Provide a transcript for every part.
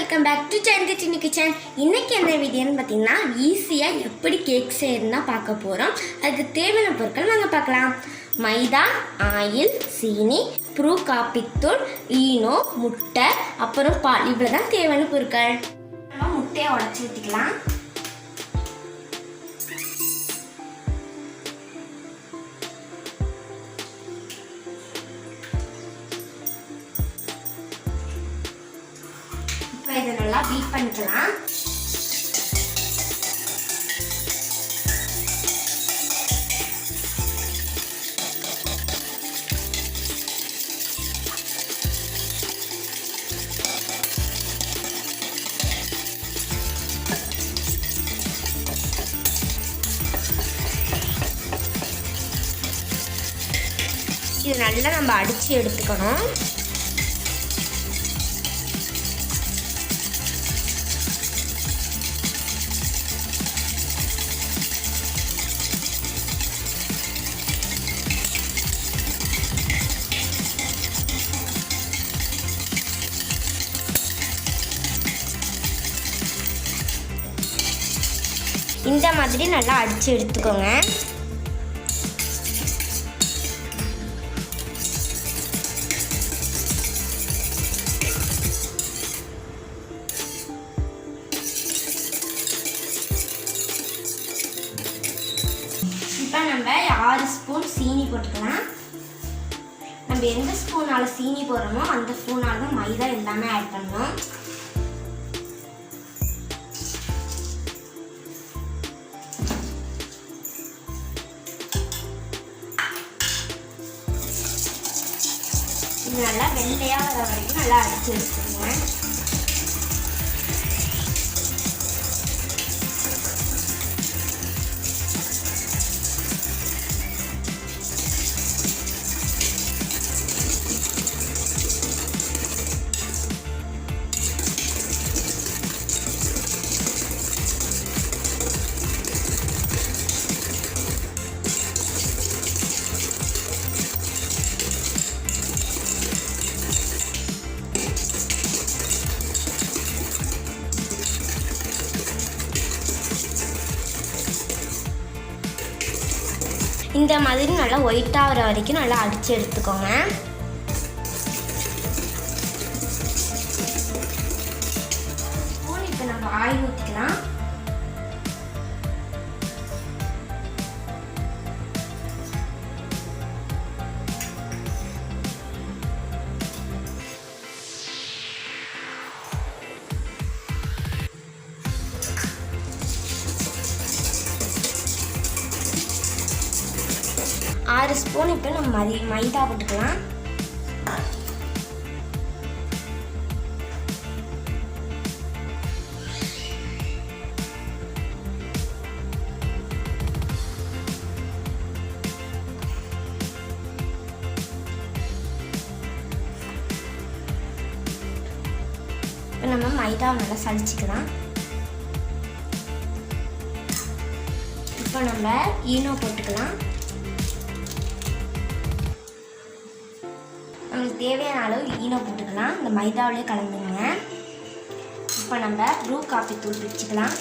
Welcome back to சந்தி சின்ன kitchen இன்றைக்கி என்ன வீடியோன்னு பார்த்தீங்கன்னா ஈஸியாக எப்படி கேக் செய்யறதுனா பார்க்க போகிறோம் அதுக்கு தேவையான பொருட்கள் நாங்கள் பார்க்கலாம். மைதா ஆயில் சீனி ப்ரூ காப்பித்தூள் ஈனோ முட்டை அப்புறம் பால். இவ்வளோ தான் தேவையான பொருட்கள். முட்டையை உடச்சி ஊற்றிக்கலாம் இப்போ இதை நல்லா பீட் பண்ணிக்கலாம். இது நல்லா நம்ம அடித்து எடுத்துக்கணும். இந்த மாதிரி நல்லா அடித்து எடுத்துக்கோங்க. இப்போ நம்ம ஆறு ஸ்பூன் சீனி போட்டுக்கலாம். நம்ம எந்த ஸ்பூனால் சீனி போடுறோமோ அந்த ஸ்பூனால் தான் மைதா எல்லாமே ஆட் பண்ணணும் நல்லா வெள்ளையாக வர வரைக்கும் நல்லா அடிச்சு இந்த மாதிரி நல்லா ஒயிட்டாகிற வரைக்கும் நல்லா அடித்து எடுத்துக்கோங்க. இப்போ நம்ம ஆயில் ஊற்றிக்கலாம் ஆறு ஸ்பூன் இப்போ நம்ம மதி மைதா போட்டுக்கலாம். இப்போ நம்ம மைதாவை நல்லா சளிச்சிக்கலாம். இப்போ நம்ம ஈனோ போட்டுக்கலாம். தேவையான அளவு ஈனோ போட்டுக்கலாம். இந்த மைதாவிலே கலந்துங்க இப்போ நம்ம ப்ரூ காஃபி தூள் வச்சுக்கலாம்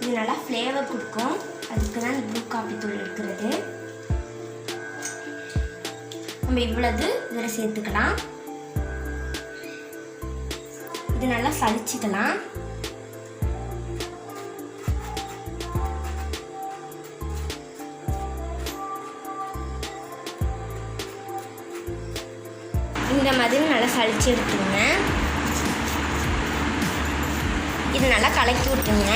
இது நல்லா ஃப்ளேவர் கொடுக்கும். அதுக்கு தான் இந்த ப்ரூ காஃபி தூள் இருக்கிறது நம்ம இவ்வளவு இதில் சேர்த்துக்கலாம். இது நல்லா சளிச்சிக்கலாம். இந்த மாதிரி நல்லா சளிச்சு எடுத்துங்க இது நல்லா கலக்கி விட்டுருங்க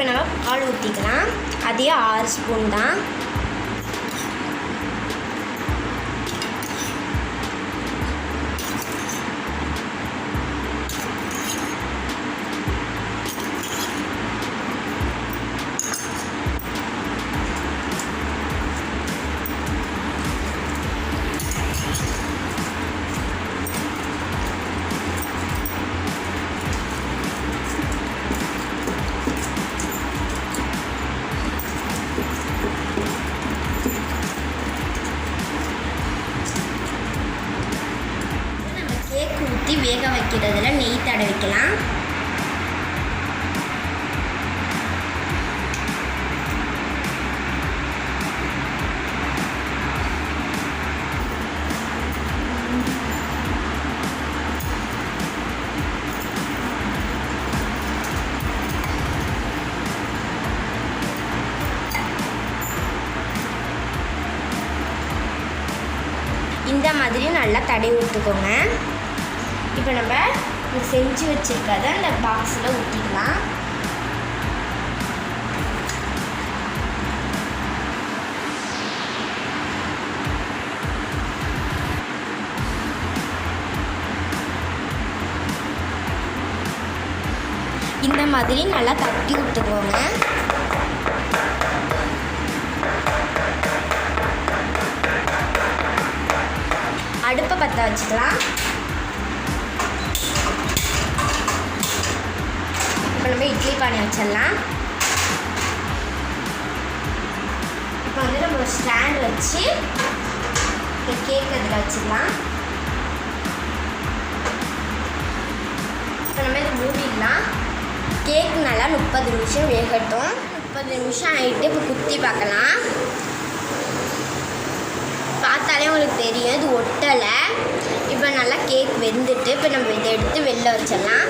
இப்போ நம்ம பால் ஊற்றிக்கலாம் அதே ஆறு ஸ்பூன் தான். வேக வைக்கிறதுல நெய் தடவிக்கலாம். இந்த மாதிரி நல்லா தடவி விட்டுக்கோங்க. இப்போ நம்ம இது செஞ்சு வச்சுருக்கிறத அந்த பாக்ஸில் ஊற்றிக்கலாம் இந்த மாதிரி நல்லா தட்டி விட்டுக்கோங்க. அடுப்பை பற்ற வச்சுக்கலாம். இப்போ நம்ம இட்லி பானை வச்சிடலாம். இப்போ வந்து நம்ம ஒரு ஸ்டாண்ட் வச்சு கேக் அதில் வச்சிடலாம். இப்போ நம்ம இதை மூடிடலாம். கேக் நல்லா முப்பது நிமிஷம் வேகட்டும். முப்பது நிமிஷம் ஆகிட்டு இப்போ குத்தி பார்க்கலாம். பார்த்தாலே உங்களுக்கு தெரியும் இது ஒட்டலை. இப்போ நல்லா கேக் வெந்துட்டு இப்போ நம்ம இதை எடுத்து வெளில வச்சிடலாம்.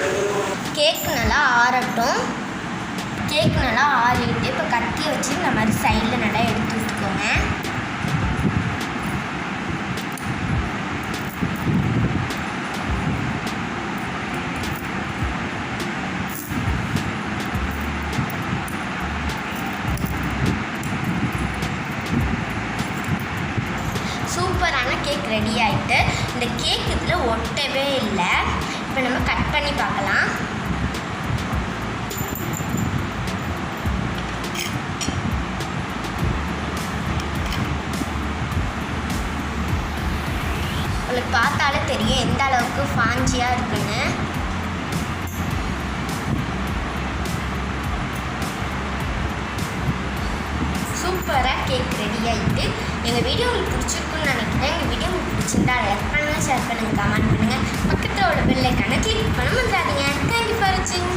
கேக் நல்லா ஆறட்டும். கேக் நல்லா ஆறிட்டு இப்போ கத்தி வச்சு இந்த மாதிரி சைடில் நல்லா எடுத்து விட்டுக்கோங்க சூப்பரான கேக் ரெடி ஆகிட்டு இந்த கேக் இதில் ஒட்டவே இல்லை. இப்போ நம்ம கட் பண்ணி பார்க்கலாம். கேக் ரெடி ஆகிட்டு எங்கள் வீடியோ உங்களுக்கு பிடிச்சிருக்குன்னு நினைக்கிறேன். எங்கள் வீடியோ உங்களுக்கு பிடிச்சிருந்தா லைக் பண்ணுங்கள் ஷேர் பண்ணுங்கள் கமெண்ட் பண்ணுங்கள் பக்கத்தில் உள்ள பெல்லைக்கான கிளிக் பண்ண மறந்துடாதீங்க. தேங்க்யூ ஃபார் வாட்சிங்